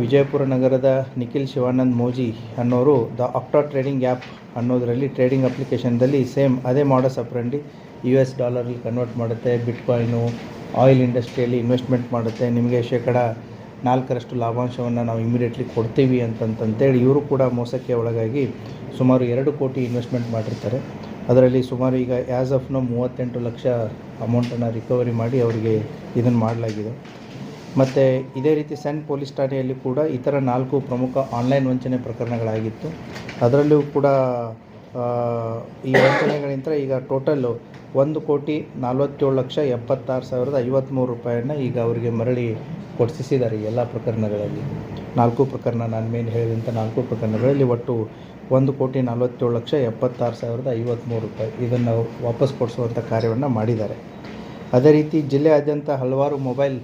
ವಿಜಯಪುರ ನಗರದ ನಿಖಿಲ್ ಶಿವಾನಂದ್ ಮೋಜಿ ಅನ್ನೋರು the ಆಕ್ಟಾ trading app ಅನ್ನೋದರಲ್ಲಿ ಟ್ರೇಡಿಂಗ್ ಅಪ್ಲಿಕೇಶನ್ದಲ್ಲಿ ಸೇಮ್ ಅದೇ ಮಾಡೋ ಸಪ್ರೆಂಡಿ ಯು ಎಸ್ ಡಾಲರಲ್ಲಿ ಕನ್ವರ್ಟ್ ಮಾಡುತ್ತೆ ಬಿಟ್ಕಾಯಿನು ಆಯಿಲ್ ಇಂಡಸ್ಟ್ರಿಯಲ್ಲಿ ಇನ್ವೆಸ್ಟ್ಮೆಂಟ್ ಮಾಡುತ್ತೆ. ನಿಮಗೆ ಶೇಕಡ ನಾಲ್ಕರಷ್ಟು ಲಾಭಾಂಶವನ್ನು ನಾವು ಇಮಿಡಿಯೇಟ್ಲಿ ಕೊಡ್ತೀವಿ ಅಂತಂತಂತೇಳಿ ಇವರು ಕೂಡ ಮೋಸಕ್ಕೆ ಒಳಗಾಗಿ ಸುಮಾರು ಎರಡು ಕೋಟಿ ಇನ್ವೆಸ್ಟ್ಮೆಂಟ್ ಮಾಡಿರ್ತಾರೆ. ಅದರಲ್ಲಿ ಸುಮಾರು ಈಗ ಆ್ಯಸ್ ಆಫ್ ಮೂವತ್ತೆಂಟು ಲಕ್ಷ ಅಮೌಂಟನ್ನು ರಿಕವರಿ ಮಾಡಿ ಅವರಿಗೆ ಇದನ್ನು ಮಾಡಲಾಗಿದೆ. ಮತ್ತು ಇದೇ ರೀತಿ ಸೆಂಟ್ ಪೊಲೀಸ್ ಠಾಣೆಯಲ್ಲಿ ಕೂಡ ಇತರ ನಾಲ್ಕು ಪ್ರಮುಖ ಆನ್ಲೈನ್ ವಂಚನೆ ಪ್ರಕರಣಗಳಾಗಿತ್ತು. ಅದರಲ್ಲೂ ಕೂಡ ಈ ವಂಚನೆಗಳಿಂದ ಈಗ ಟೋಟಲ್ಲು ಒಂದು ಕೋಟಿ ನಲ್ವತ್ತೇಳು ಲಕ್ಷ ಎಪ್ಪತ್ತಾರು ಸಾವಿರದ ಐವತ್ತ್ಮೂರು ರೂಪಾಯಿಯನ್ನು ಈಗ ಅವರಿಗೆ ಮರಳಿ ಕೊಡಿಸಿದ್ದಾರೆ ಎಲ್ಲ ಪ್ರಕರಣಗಳಲ್ಲಿ. ನಾಲ್ಕು ಪ್ರಕರಣ ನಾನು ಮೇನ್ ಹೇಳಿದಂಥ ನಾಲ್ಕು ಪ್ರಕರಣಗಳಲ್ಲಿ ಒಟ್ಟು ಒಂದು ಕೋಟಿ ನಲ್ವತ್ತೇಳು ಲಕ್ಷ ಎಪ್ಪತ್ತಾರು ಸಾವಿರದ ಐವತ್ತ್ಮೂರು ರೂಪಾಯಿ ಇದನ್ನು ವಾಪಸ್ ಕೊಡಿಸುವಂಥ ಕಾರ್ಯವನ್ನು ಮಾಡಿದ್ದಾರೆ. ಅದೇ ರೀತಿ ಜಿಲ್ಲೆಯಾದ್ಯಂತ ಹಲವಾರು ಮೊಬೈಲ್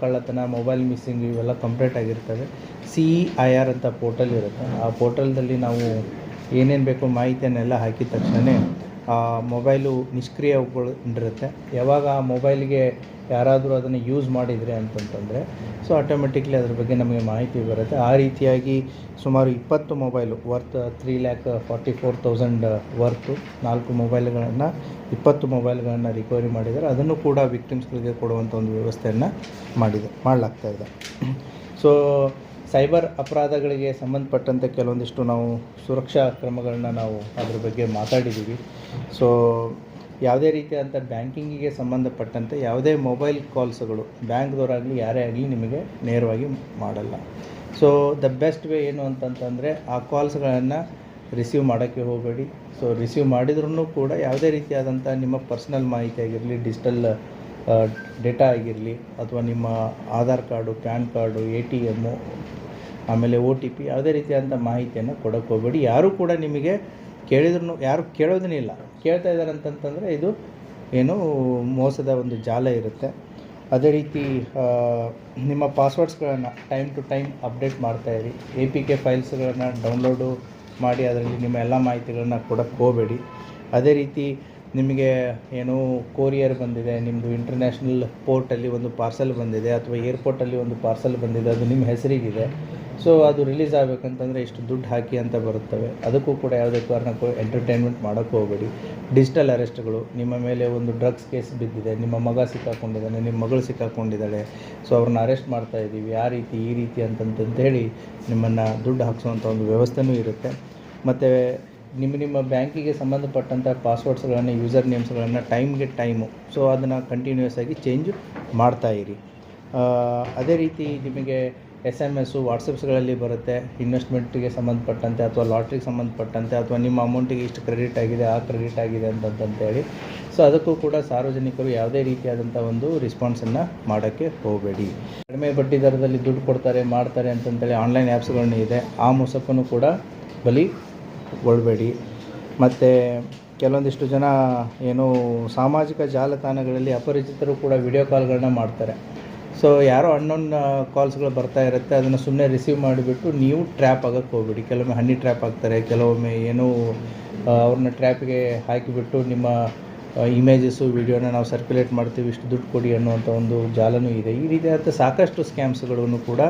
ಕಳ್ಳತನ ಮೊಬೈಲ್ ಮಿಸ್ಸಿಂಗ್ ಇವೆಲ್ಲ ಕಂಪ್ಲೀಟ್ ಆಗಿರ್ತವೆ. ಸಿ ಇ ಐ ಆರ್ ಅಂತ ಪೋರ್ಟಲ್ ಇರುತ್ತೆ. ಆ ಪೋರ್ಟಲ್ದಲ್ಲಿ ನಾವು ಏನೇನು ಬೇಕೋ ಮಾಹಿತಿಯನ್ನೆಲ್ಲ ಹಾಕಿದ ತಕ್ಷಣ ಆ ಮೊಬೈಲು ನಿಷ್ಕ್ರಿಯಗೊಂಡಿರುತ್ತೆ ಯಾವಾಗ ಆ ಮೊಬೈಲ್ಗೆ ಯಾರಾದರೂ ಅದನ್ನು ಯೂಸ್ ಮಾಡಿದರೆ ಅಂತಂತಂದರೆ, ಸೊ ಆಟೋಮೆಟಿಕ್ಲಿ ಅದ್ರ ಬಗ್ಗೆ ನಮಗೆ ಮಾಹಿತಿ ಬರುತ್ತೆ. ಆ ರೀತಿಯಾಗಿ ಸುಮಾರು ಇಪ್ಪತ್ತು mobile, worth three lakh forty four thousand worth ನಾಲ್ಕು ಮೊಬೈಲ್ಗಳನ್ನು, ಇಪ್ಪತ್ತು ಮೊಬೈಲ್ಗಳನ್ನು ರಿಕವರಿ ಮಾಡಿದರೆ ಅದನ್ನು ಕೂಡ ವಿಕ್ಟಿಮ್ಸ್ಗಳಿಗೆ ಕೊಡುವಂಥ ಒಂದು ವ್ಯವಸ್ಥೆಯನ್ನು ಮಾಡಿದೆ, ಮಾಡಲಾಗ್ತಾ ಇದೆ. ಸೊ ಸೈಬರ್ ಅಪರಾಧಗಳಿಗೆ ಸಂಬಂಧಪಟ್ಟಂತೆ ಕೆಲವೊಂದಿಷ್ಟು ನಾವು ಸುರಕ್ಷಾ ಕ್ರಮಗಳನ್ನ ನಾವು ಅದ್ರ ಬಗ್ಗೆ ಮಾತಾಡಿದ್ದೀವಿ. ಸೊ ಯಾವುದೇ ರೀತಿಯಾದಂಥ ಬ್ಯಾಂಕಿಂಗಿಗೆ ಸಂಬಂಧಪಟ್ಟಂತೆ ಯಾವುದೇ ಮೊಬೈಲ್ ಕಾಲ್ಸ್ಗಳು ಬ್ಯಾಂಕ್ದವರಾಗಲಿ ಯಾರೇ ಆಗಲಿ ನಿಮಗೆ ನೇರವಾಗಿ ಮಾಡಲ್ಲ. ಸೊ ದ ಬೆಸ್ಟ್ ವೇ ಏನು ಅಂತಂತಂದರೆ ಆ ಕಾಲ್ಸ್ಗಳನ್ನು ರಿಸೀವ್ ಮಾಡೋಕ್ಕೆ ಹೋಗಬೇಡಿ. ಸೊ ರಿಸೀವ್ ಮಾಡಿದ್ರೂ ಕೂಡ ಯಾವುದೇ ರೀತಿಯಾದಂಥ ನಿಮ್ಮ ಪರ್ಸ್ನಲ್ ಮಾಹಿತಿ ಆಗಿರಲಿ, ಡಿಜಿಟಲ್ ಡೇಟಾ ಆಗಿರಲಿ, ಅಥವಾ ನಿಮ್ಮ Aadhaar card, PAN card, A T M ಆಮೇಲೆ ಓ ಟಿ ಪಿ ಯಾವುದೇ ರೀತಿಯಾದಂಥ ಮಾಹಿತಿಯನ್ನು ಕೊಡೋಕ್ಕೆ ಹೋಗಬೇಡಿ. ಯಾರೂ ಕೂಡ ನಿಮಗೆ ಕೇಳಿದ್ರು ಯಾರು ಕೇಳೋದೇ ಇಲ್ಲ. ಕೇಳ್ತಾ ಇದ್ದಾರೆ ಅಂತಂತಂದರೆ ಇದು ಏನು ಮೋಸದ ಒಂದು ಜಾಲ ಇರುತ್ತೆ. ಅದೇ ರೀತಿ ನಿಮ್ಮ ಪಾಸ್ವರ್ಡ್ಸ್ಗಳನ್ನು ಟೈಮ್ ಟು ಟೈಮ್ ಅಪ್ಡೇಟ್ ಮಾಡ್ತಾಯಿರಿ ಎ ಪಿ ಕೆ ಫೈಲ್ಸ್ಗಳನ್ನು ಡೌನ್ಲೋಡು ಮಾಡಿ, ಅದರಲ್ಲಿ ನಿಮ್ಮ ಎಲ್ಲ ಮಾಹಿತಿಗಳನ್ನ ಕೊಡೋಕ್ಕೆ ಹೋಗಬೇಡಿ. ಅದೇ ರೀತಿ ನಿಮಗೆ ಏನು ಕೊರಿಯರ್ ಬಂದಿದೆ ನಿಮ್ಮದು ಇಂಟರ್ನ್ಯಾಷನಲ್ ಪೋರ್ಟಲ್ಲಿ ಒಂದು ಪಾರ್ಸಲ್ ಬಂದಿದೆ ಅಥವಾ ಏರ್ಪೋರ್ಟಲ್ಲಿ ಒಂದು ಪಾರ್ಸಲ್ ಬಂದಿದೆ, ಅದು ನಿಮ್ಮ ಹೆಸರಿಗಿದೆ. ಸೊ ಅದು ರಿಲೀಸ್ ಆಗಬೇಕಂತಂದರೆ ಇಷ್ಟು ದುಡ್ಡು ಹಾಕಿ ಅಂತ ಬರುತ್ತವೆ. ಅದಕ್ಕೂ ಕೂಡ ಯಾವುದೇ ಕಾರಣಕ್ಕೂ ಎಂಟರ್ಟೈನ್ಮೆಂಟ್ ಮಾಡೋಕ್ಕೆ ಹೋಗಬೇಡಿ. ಡಿಜಿಟಲ್ ಅರೆಸ್ಟ್ಗಳು ನಿಮ್ಮ ಮೇಲೆ ಒಂದು ಡ್ರಗ್ಸ್ ಕೇಸ್ ಬಿದ್ದಿದೆ, ನಿಮ್ಮ ಮಗ ಸಿಕ್ಕಾಕೊಂಡಿದ್ದಾನೆ, ನಿಮ್ಮ ಮಗಳು ಸಿಕ್ಕಾಕೊಂಡಿದ್ದಾಳೆ. ಸೊ ಅವ್ರನ್ನ ಅರೆಸ್ಟ್ ಮಾಡ್ತಾ ಇದ್ದೀವಿ. ಆ ರೀತಿ, ಈ ರೀತಿ ಅಂತಂತಂತೇಳಿ ನಿಮ್ಮನ್ನು ದುಡ್ಡು ಹಾಕ್ಸೋವಂಥ ಒಂದು ವ್ಯವಸ್ಥೆನೂ ಇರುತ್ತೆ. ಮತ್ತು ನಿಮ್ಮ ನಿಮ್ಮ ಬ್ಯಾಂಕಿಗೆ ಸಂಬಂಧಪಟ್ಟಂಥ ಪಾಸ್ವರ್ಡ್ಸ್ಗಳನ್ನು, ಯೂಸರ್ ನೇಮ್ಸ್ಗಳನ್ನು ಟೈಮ್ಗೆ ಟೈಮು. ಸೊ, ಅದನ್ನು ಕಂಟಿನ್ಯೂಸ್ ಆಗಿ ಚೇಂಜ್ ಮಾಡ್ತಾ ಇರಿ. ಅದೇ ರೀತಿ ನಿಮಗೆ ಎಸ್ ಎಂ ಎಸ್ಸು ವಾಟ್ಸಪ್ಸ್ಗಳಲ್ಲಿ ಬರುತ್ತೆ. ಇನ್ವೆಸ್ಟ್ಮೆಂಟಿಗೆ ಸಂಬಂಧಪಟ್ಟಂತೆ ಅಥವಾ ಲಾಟ್ರಿಗೆ ಸಂಬಂಧಪಟ್ಟಂತೆ ಅಥವಾ ನಿಮ್ಮ ಅಮೌಂಟಿಗೆ ಇಷ್ಟು ಕ್ರೆಡಿಟ್ ಆಗಿದೆ, ಆ ಕ್ರೆಡಿಟ್ ಆಗಿದೆ ಅಂತಂತಂತೇಳಿ. ಸೊ, ಅದಕ್ಕೂ ಕೂಡ ಸಾರ್ವಜನಿಕರು ಯಾವುದೇ ರೀತಿಯಾದಂಥ ಒಂದು ರೆಸ್ಪಾನ್ಸನ್ನು ಮಾಡೋಕ್ಕೆ ಹೋಗಬೇಡಿ. ಕಡಿಮೆ ಬಡ್ಡಿ ದರದಲ್ಲಿ ದುಡ್ಡು ಕೊಡ್ತಾರೆ, ಮಾಡ್ತಾರೆ ಅಂತಂತೇಳಿ ಆನ್ಲೈನ್ ಆ್ಯಪ್ಸ್ಗಳನ್ನ ಇದೆ. ಆ ಮೋಸಕ್ಕೂ ಕೂಡ ಬಲಿ ಒಳಬೇಡಿ. ಮತ್ತು ಕೆಲವೊಂದಿಷ್ಟು ಜನ ಏನು ಸಾಮಾಜಿಕ ಜಾಲತಾಣಗಳಲ್ಲಿ ಅಪರಿಚಿತರು ಕೂಡ ವಿಡಿಯೋ ಕಾಲ್ಗಳನ್ನ ಮಾಡ್ತಾರೆ. ಸೊ ಯಾರೋ ಅನ್ನೋನ್ ಕಾಲ್ಸ್ಗಳು ಬರ್ತಾ ಇರುತ್ತೆ, ಅದನ್ನು ಸುಮ್ಮನೆ ರಿಸೀವ್ ಮಾಡಿಬಿಟ್ಟು ನೀವು ಟ್ರ್ಯಾಪ್ ಆಗೋಕ್ಕೆ ಹೋಗ್ಬಿಡಿ. ಕೆಲವೊಮ್ಮೆ ಹನಿ ಟ್ರ್ಯಾಪ್ ಆಗ್ತಾರೆ, ಕೆಲವೊಮ್ಮೆ ಏನು ಅವ್ರನ್ನ ಟ್ರ್ಯಾಪಿಗೆ ಹಾಕಿಬಿಟ್ಟು ನಿಮ್ಮ ಇಮೇಜಸ್ಸು ವಿಡಿಯೋನ ನಾವು ಸರ್ಕ್ಯುಲೇಟ್ ಮಾಡ್ತೀವಿ, ಇಷ್ಟು ದುಡ್ಡು ಕೊಡಿ ಅನ್ನುವಂಥ ಒಂದು ಜಾಲನೂ ಇದೆ. ಈ ರೀತಿಯಾದಂಥ ಸಾಕಷ್ಟು ಸ್ಕ್ಯಾಮ್ಸ್ಗಳನ್ನು ಕೂಡ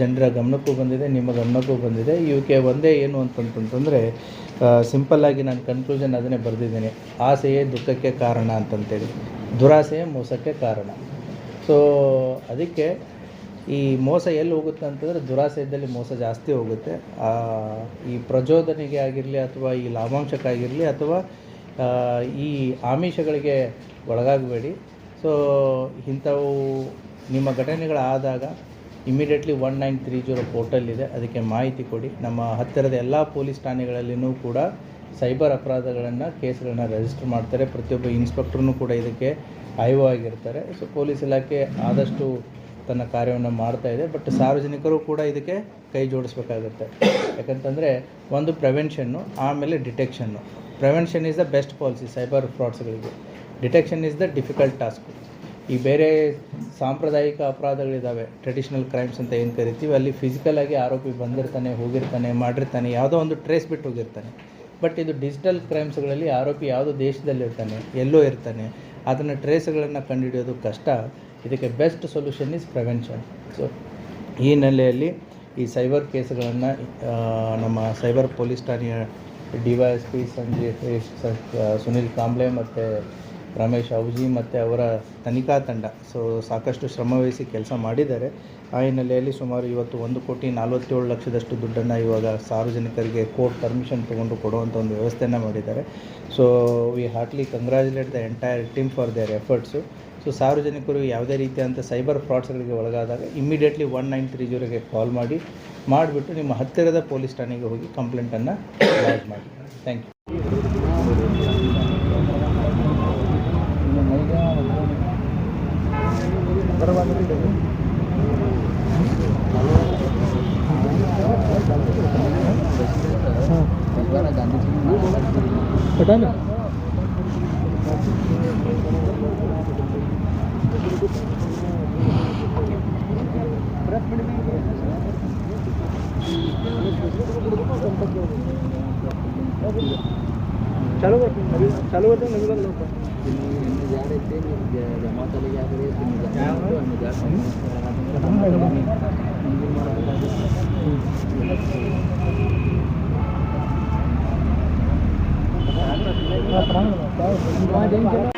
ಜನರ ಗಮನಕ್ಕೂ ಬಂದಿದೆ, ನಿಮ್ಮ ಗಮನಕ್ಕೂ ಬಂದಿದೆ. ಇವಕ್ಕೆ ಒಂದೇ ಏನು ಅಂತಂತಂತಂದರೆ ಸಿಂಪಲ್ಲಾಗಿ ನಾನು ಕನ್ಕ್ಲೂಷನ್ ಅದನ್ನೇ ಬರೆದಿದ್ದೀನಿ. ಆಸೆಯೇ ದುಃಖಕ್ಕೆ ಕಾರಣ ಅಂತಂತೇಳಿ. ದುರಾಸೆಯೇ ಮೋಸಕ್ಕೆ ಕಾರಣ. ಸೊ ಅದಕ್ಕೆ ಈ ಮೋಸ ಎಲ್ಲಿ ಹೋಗುತ್ತೆ ಅಂತಂದರೆ, ದುರಾಸೆ ಮೋಸ ಜಾಸ್ತಿ ಹೋಗುತ್ತೆ. ಈ ಪ್ರಚೋದನೆಗೆ ಆಗಿರಲಿ ಅಥವಾ ಈ ಲಾಭಾಂಶಕ್ಕಾಗಿರಲಿ ಅಥವಾ ಈ ಆಮಿಷಗಳಿಗೆ ಒಳಗಾಗಬೇಡಿ. ಸೊ ಇಂಥವು ನಿಮ್ಮ ಘಟನೆಗಳಾದಾಗ immediately one nine three zero portal ಇದೆ. ಅದಕ್ಕೆ ಮಾಹಿತಿ ಕೊಡಿ. ನಮ್ಮ ಹತ್ತಿರದ ಎಲ್ಲ ಪೊಲೀಸ್ ಠಾಣೆಗಳಲ್ಲಿಯೂ ಕೂಡ ಸೈಬರ್ ಅಪರಾಧಗಳನ್ನು ಕೇಸ್ಗಳನ್ನ ರಿಜಿಸ್ಟರ್ ಮಾಡ್ತಾರೆ. ಪ್ರತಿಯೊಬ್ಬ ಇನ್ಸ್ಪೆಕ್ಟ್ರೂ ಕೂಡ ಇದಕ್ಕೆ ಆಯ್ವು ಆಗಿರ್ತಾರೆ. ಸೊ ಪೊಲೀಸ್ ಇಲಾಖೆ ಆದಷ್ಟು ತನ್ನ ಕಾರ್ಯವನ್ನು ಮಾಡ್ತಾ ಇದೆ. ಬಟ್ ಸಾರ್ವಜನಿಕರು ಕೂಡ ಇದಕ್ಕೆ ಕೈ ಜೋಡಿಸ್ಬೇಕಾಗುತ್ತೆ. ಯಾಕಂತಂದರೆ ಒಂದು ಪ್ರಿವೆನ್ಷನ್ನು ಆಮೇಲೆ detection prevention is the best policy cyber ಫ್ರಾಡ್ಸ್ಗಳಿಗೆ detection is the difficult task ಈ ಬೇರೆ ಸಾಂಪ್ರದಾಯಿಕ ಅಪರಾಧಗಳಿದ್ದಾವೆ ಟ್ರೆಡಿಷ್ನಲ್ ಕ್ರೈಮ್ಸ್ ಅಂತ ಏನು ಕರಿತೀವಿ, ಅಲ್ಲಿ ಫಿಸಿಕಲ್ ಆಗಿ ಆರೋಪಿ ಬಂದಿರ್ತಾನೆ, ಹೋಗಿರ್ತಾನೆ, ಮಾಡಿರ್ತಾನೆ, ಯಾವುದೋ ಒಂದು ಟ್ರೇಸ್ ಬಿಟ್ಟು ಹೋಗಿರ್ತಾನೆ. ಬಟ್ ಇದು ಡಿಜಿಟಲ್ ಕ್ರೈಮ್ಸ್ಗಳಲ್ಲಿ ಆರೋಪಿ ಯಾವುದೋ ದೇಶದಲ್ಲಿರ್ತಾನೆ, ಎಲ್ಲೋ ಇರ್ತಾನೆ. ಅದನ್ನು ಟ್ರೇಸ್ಗಳನ್ನು ಕಂಡುಹಿಡಿಯೋದು ಕಷ್ಟ. ಇದಕ್ಕೆ best solution is prevention so ಈ ಹಿನ್ನೆಲೆಯಲ್ಲಿ ಈ ಸೈಬರ್ ಕೇಸ್ಗಳನ್ನು ನಮ್ಮ ಸೈಬರ್ ಪೊಲೀಸ್ ಠಾಣೆಯ D Y S P Sanjeev Sunil Kamble ಮತ್ತು ರಮೇಶ್ ಅವಜಿ ಮತ್ತು ಅವರ ತನಿಖಾ ತಂಡ. ಸೊ ಸಾಕಷ್ಟು ಶ್ರಮವಹಿಸಿ ಕೆಲಸ ಮಾಡಿದ್ದಾರೆ. ಆ ಹಿನ್ನೆಲೆಯಲ್ಲಿ ಸುಮಾರು ಇವತ್ತು ಒಂದು ಕೋಟಿ ನಲ್ವತ್ತೇಳು ಲಕ್ಷದಷ್ಟು ದುಡ್ಡನ್ನು ಇವಾಗ ಸಾರ್ವಜನಿಕರಿಗೆ ಕೋರ್ಟ್ ಪರ್ಮಿಷನ್ ತೊಗೊಂಡು ಕೊಡುವಂಥ ಒಂದು ವ್ಯವಸ್ಥೆಯನ್ನು ಮಾಡಿದ್ದಾರೆ. So we heartily congratulate the entire team for their efforts so ಸಾರ್ವಜನಿಕರು ಯಾವುದೇ ರೀತಿಯಾದಂಥ ಸೈಬರ್ ಫ್ರಾಡ್ಸ್ಗಳಿಗೆ ಒಳಗಾದಾಗ ಇಮ್ಮಿಡಿಯೇಟ್ಲಿ ಒನ್ ನೈನ್ ತ್ರೀ ಜೀರೋಗೆ ಕಾಲ್ ಮಾಡಿ, ಮಾಡಿಬಿಟ್ಟು ನಿಮ್ಮ ಹತ್ತಿರದ ಪೊಲೀಸ್ ಠಾಣೆಗೆ ಹೋಗಿ ಕಂಪ್ಲೇಂಟನ್ನು ಲಾಡ್ ಮಾಡಿ. Thank you Kalau Chalo, bro. चालू होते नहीं बंद होता जा रहे थे जमा चले जा रहे थे जा रहे थे